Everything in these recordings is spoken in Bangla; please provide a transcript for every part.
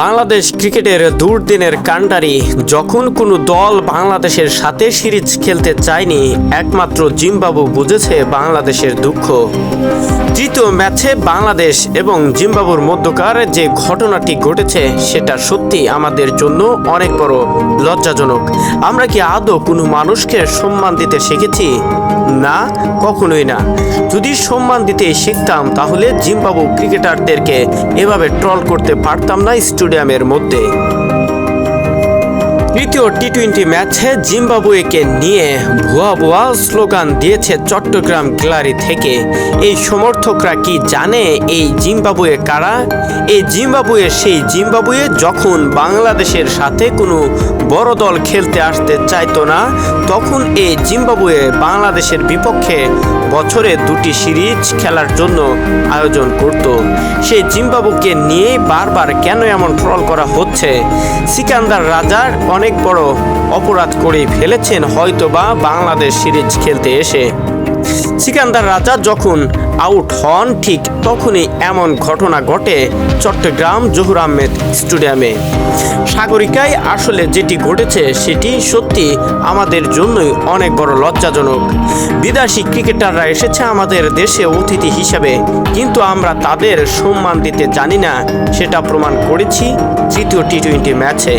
বাংলাদেশ ক্রিকেটের দুর্দিনের কাণ্ডারি যখন কোনো দল বাংলাদেশের সাথে সিরিজ খেলতে চায়নি, একমাত্র জিম্বাবু বুঝেছে বাংলাদেশের দুঃখ। তৃতীয় ম্যাচে বাংলাদেশ এবং জিম্বাবুর মধ্যকার যে ঘটনাটি ঘটেছে, সেটা সত্যি আমাদের জন্য অনেক বড় লজ্জাজনক। আমরা কি আদৌ কোনো মানুষকে সম্মান দিতে শিখেছি? না, কখনোই না। যদি সম্মান দিতে শিখতাম, তাহলে জিম্বাবু ক্রিকেটারদেরকে এভাবে ট্রল করতে পারতাম না স্টেডিয়ামের মধ্যে। তৃতীয় টি টোয়েন্টি ম্যাচে জিম্বাবুয়েকে নিয়ে ভুয়া ভুয়া স্লোগান দিয়েছে চট্টগ্রাম গ্যালারি থেকে। এই সমর্থকরা কি জানে এই জিম্বাবুয়ে কারা? এই জিম্বাবুয়ে সেই জিম্বাবুয়ে যখন বাংলাদেশের সাথে কোনো বড় দল খেলতে আসতে চাইতো না, তখন এই জিম্বাবুয়ে বাংলাদেশের বিপক্ষে বছরে দুটি সিরিজ খেলার জন্য আয়োজন করত। সেই জিম্বাবুকে নিয়ে বারবার কেন এমন ট্রল করা হচ্ছে? সিকান্দার রাজার অনেক বড় অপরাধ করে ফেলেছেন হয়তোবা বাংলাদেশ সিরিজ খেলতে এসে। সিকান্দার রাজা যখন আউট হন, ঠিক তখনই এমন ঘটনা ঘটে চট্টগ্রাম জহুর আহমেদ স্টেডিয়ামে। সাগরিকায় আসলে যেটি ঘটেছে, সেটি সত্যি আমাদের জন্যই অনেক বড় লজ্জাজনক। বিদেশি ক্রিকেটাররা এসেছে আমাদের দেশে অতিথি হিসাবে, কিন্তু আমরা তাদের সম্মান দিতে জানি না, সেটা প্রমাণ করেছি তৃতীয় টি টোয়েন্টি ম্যাচে।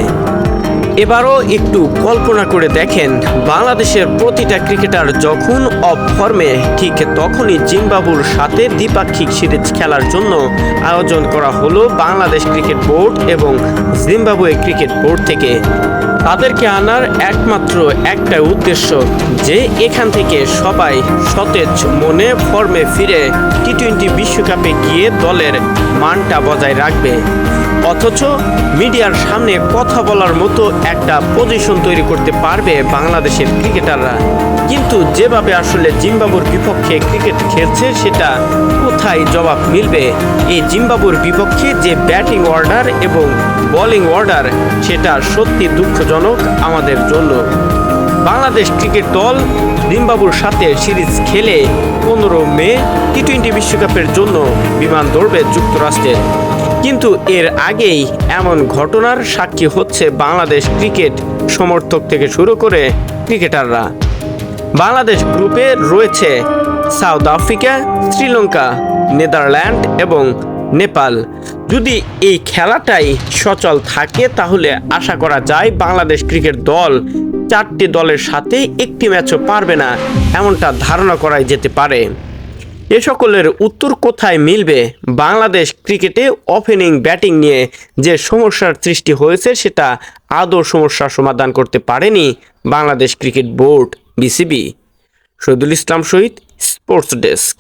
এবারও একটু কল্পনা করে দেখেন, বাংলাদেশের প্রতিটা ক্রিকেটার যখন অফ ফর্মে, ঠিক তখনই জিম্বাবুর সাথে দ্বিপাক্ষিক সিরিজ খেলার জন্য আয়োজন করা হলো বাংলাদেশ ক্রিকেট বোর্ড এবং জিম্বাবুয়ে ক্রিকেট বোর্ড থেকে। তাদেরকে আনার একমাত্র একটা উদ্দেশ্য যে এখান থেকে সবাই সতেজ মনে ফর্মে ফিরে টি টোয়েন্টি বিশ্বকাপে গিয়ে দলের মানটা বজায় রাখবে। অথচ মিডিয়ার সামনে কথা বলার মতো একটা পজিশন তৈরি করতে পারবে বাংলাদেশের ক্রিকেটাররা কিন্তু যেভাবে আসলে জিম্বাবুর বিপক্ষে ক্রিকেট খেলছে, সেটা কোথায় জবাব মিলবে? এই জিম্বাবুর বিপক্ষে যে ব্যাটিং অর্ডার এবং বোলিং অর্ডার সেটা সত্যি দুঃখজনক আমাদের জন্য। বাংলাদেশ ক্রিকেট দল জিম্বাবুর সাথে সিরিজ খেলে পনেরো মে টি টোয়েন্টি বিশ্বকাপের জন্য বিমান ধরবে যুক্তরাষ্ট্রের। কিন্তু এর আগেই এমন ঘটনার সাক্ষী হচ্ছে বাংলাদেশ ক্রিকেট সমর্থক থেকে শুরু করে ক্রিকেটাররা। বাংলাদেশ গ্রুপে রয়েছে সাউথ আফ্রিকা, শ্রীলঙ্কা, নেদারল্যান্ড এবং নেপাল। যদি এই খেলাটাই সচল থাকে তাহলে আশা করা যায় বাংলাদেশ ক্রিকেট দল চারটি দলের সাথে একটি ম্যাচও পারবে না, এমনটা ধারণা করাই যেতে পারে। এ সকলের উত্তর কোথায় মিলবে? বাংলাদেশ ক্রিকেটে ওপেনিং ব্যাটিং নিয়ে যে সমস্যার সৃষ্টি হয়েছে, সেটা আদৌ সমস্যার সমাধান করতে পারেনি Bangladesh cricket board, BCB. Shahidul Islam Shahid, sports desk.